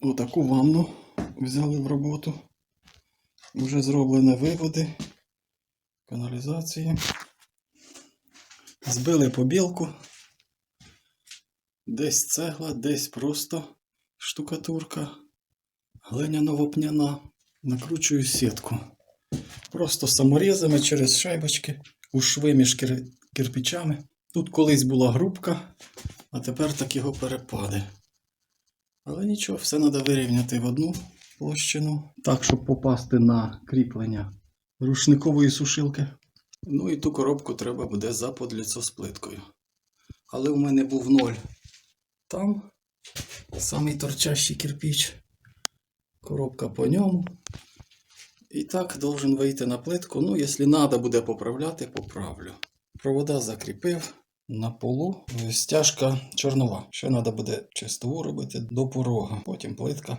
отаку ванну взяли в роботу. Вже зроблені виводи, каналізації. Збили побілку. Десь цегла, десь просто штукатурка, глиняно-вопняна. Накручую сітку. Просто саморізами через шайбочки у шви між кир- кирпичами. Тут колись була грубка, а тепер так його перепади. Але нічого, все треба вирівняти в одну площину. Так, щоб попасти на кріплення рушникової сушилки. Ну і ту коробку треба буде заподліцо з плиткою. Але у мене був ноль. Там самий торчащий кирпіч. Коробка по ньому. І так должен вийти на плитку. Ну, якщо треба буде поправляти, поправлю. Провода закріпив на полу. Стяжка чорнова. Ще треба буде чистову робити до порога. Потім плитка.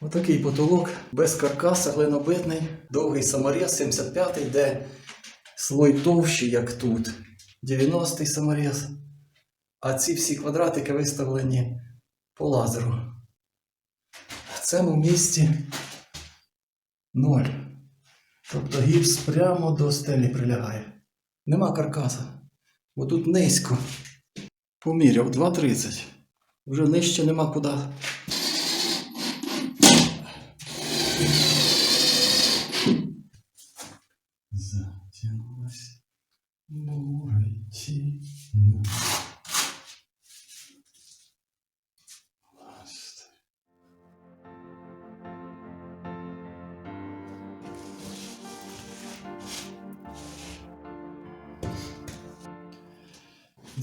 Отакий потолок без каркаса, глинобитний, довгий саморез 75-й, де слой товщий, як тут. 90-й саморез. А ці всі квадратики виставлені по лазеру. В цьому місці ноль. Тобто гіпс прямо до стелі прилягає. Нема каркаса. Бо тут низько. Поміряв 2,30. Вже нижче нема куди.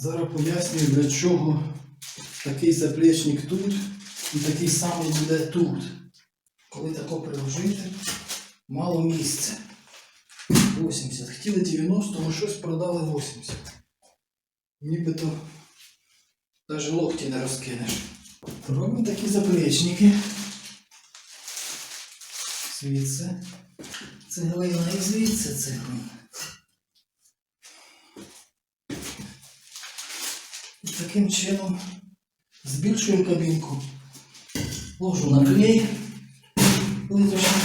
Зараз пояснюю, для чого такий заплечник тут і такий самий буде тут. Коли тако приложити, мало місця. 80. Хотіли 90, але щось продали 80. Нібито навіть локті не розкинеш. Робимо такі заплечники. Звідси цеглина і звідси цеглина. І таким чином збільшуємо кабінку. Ложу на клей плиточний.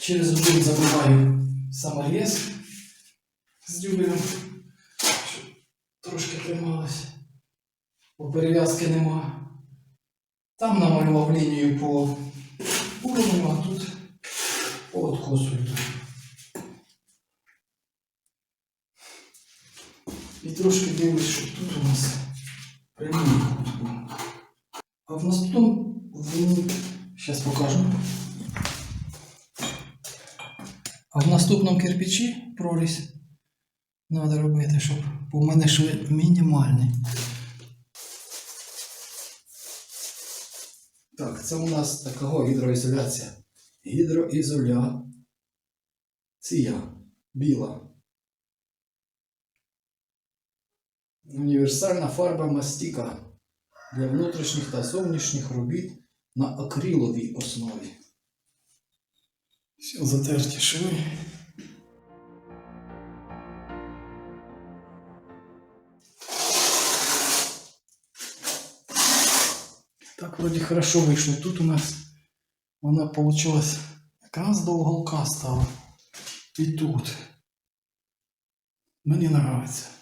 Через один забиваю саморез з дюбелем, щоб трошки трималось, бо перев'язки нема. Там намалював лінію по уровню, а тут по откосу І трошки дивлюсь, щоб тут у нас прямий кут. А в наступному, зараз покажу. А в наступному кирпичі прорізь треба робити, щоб в мене швид мінімальний. Так, це у нас така гідроізоляція. Гідроізоляція. Біла. Універсальна фарба мастіка для внутрішніх та зовнішніх робіт на акриловій основі. Все, затерті шви. Так, вроде хорошо вышло. Тут у нас вона получилась якраз до уголка стала. І тут. Мені нравится.